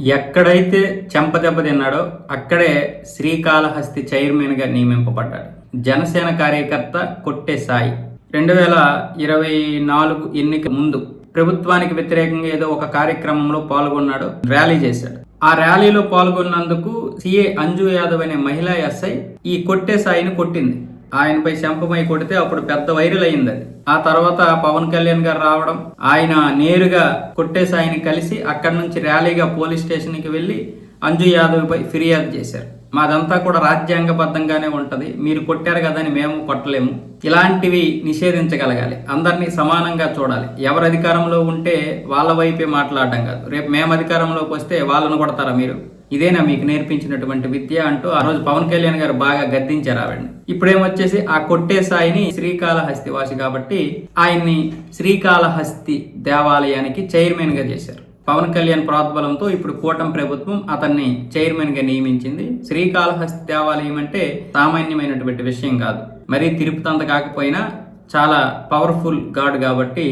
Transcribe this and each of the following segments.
ఎక్కడైతే చెంపదెబ్బ తిన్నాడో అక్కడే శ్రీకాళహస్తి చైర్మన్గా నియమింపబడ్డాడు. జనసేన కార్యకర్త కొట్టే సాయి. రెండు వేల ఇరవై నాలుగు ఎన్నిక ముందు ప్రభుత్వానికి వ్యతిరేకంగా ఏదో ఒక కార్యక్రమంలో పాల్గొన్నాడు ర్యాలీ చేశాడు. ఆ ర్యాలీలో పాల్గొన్నందుకు సిఏ అంజు యాదవ్ అనే మహిళా ఎస్ఐ ఈ కొట్టే సాయిని కొట్టింది. ఆయనపై శంపమై కొడితే అప్పుడు పెద్ద వైరల్ అయింది అది. ఆ తర్వాత పవన్ కళ్యాణ్ గారు రావడం ఆయన నేరుగా కొట్టేసి ఆయన కలిసి అక్కడి నుంచి ర్యాలీగా పోలీస్ స్టేషన్కి వెళ్ళి అంజు యాదవ్పై ఫిర్యాదు చేశారు. మాదంతా కూడా రాజ్యాంగబద్ధంగానే ఉంటుంది. మీరు కొట్టారు కదా అని మేము కొట్టలేము. ఇలాంటివి నిషేధించగలగాలి. అందరినీ సమానంగా చూడాలి. ఎవరు అధికారంలో ఉంటే వాళ్ళ వైపే మాట్లాడడం కాదు. రేపు మేము అధికారంలోకి వస్తే వాళ్ళను కొడతారా మీరు? ఇదేనా మీకు నేర్పించినటువంటి విద్య అంటూ ఆ రోజు పవన్ కళ్యాణ్ గారు బాగా గద్దించారు ఆవిడని. ఇప్పుడేమొచ్చేసి ఆ కొట్టే సాయిని శ్రీకాళహస్తి వాసి కాబట్టి ఆయన్ని శ్రీకాళహస్తి దేవాలయానికి చైర్మన్గా చేశారు. పవన్ కళ్యాణ్ ప్రోద్బలంతో ఇప్పుడు కూటమి ప్రభుత్వం అతన్ని చైర్మన్గా నియమించింది. శ్రీకాళహస్తి దేవాలయం అంటే సామాన్యమైనటువంటి విషయం కాదు. మరీ తిరుపతి అంత కాకపోయినా చాలా పవర్ఫుల్ గాడ్ కాబట్టి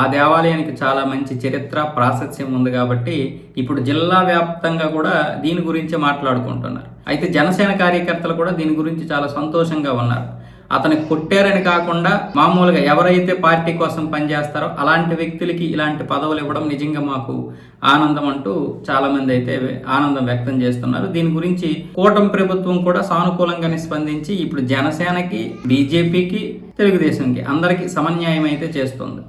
ఆ దేవాలయానికి చాలా మంచి చరిత్ర ప్రాశస్యం ఉంది కాబట్టి ఇప్పుడు జిల్లా వ్యాప్తంగా కూడా దీని గురించి మాట్లాడుకుంటున్నారు. అయితే జనసేన కార్యకర్తలు కూడా దీని గురించి చాలా సంతోషంగా ఉన్నారు. అతను కొట్టారని కాకుండా మామూలుగా ఎవరైతే పార్టీ కోసం పనిచేస్తారో అలాంటి వ్యక్తులకి ఇలాంటి పదవులు ఇవ్వడం నిజంగా మాకు ఆనందం అంటూ చాలామంది అయితే ఆనందం వ్యక్తం చేస్తున్నారు. దీని గురించి కూటమి ప్రభుత్వం కూడా సానుకూలంగానే స్పందించి ఇప్పుడు జనసేనకి బీజేపీకి తెలుగుదేశంకి అందరికీ సమన్యాయం అయితే చేస్తుంది.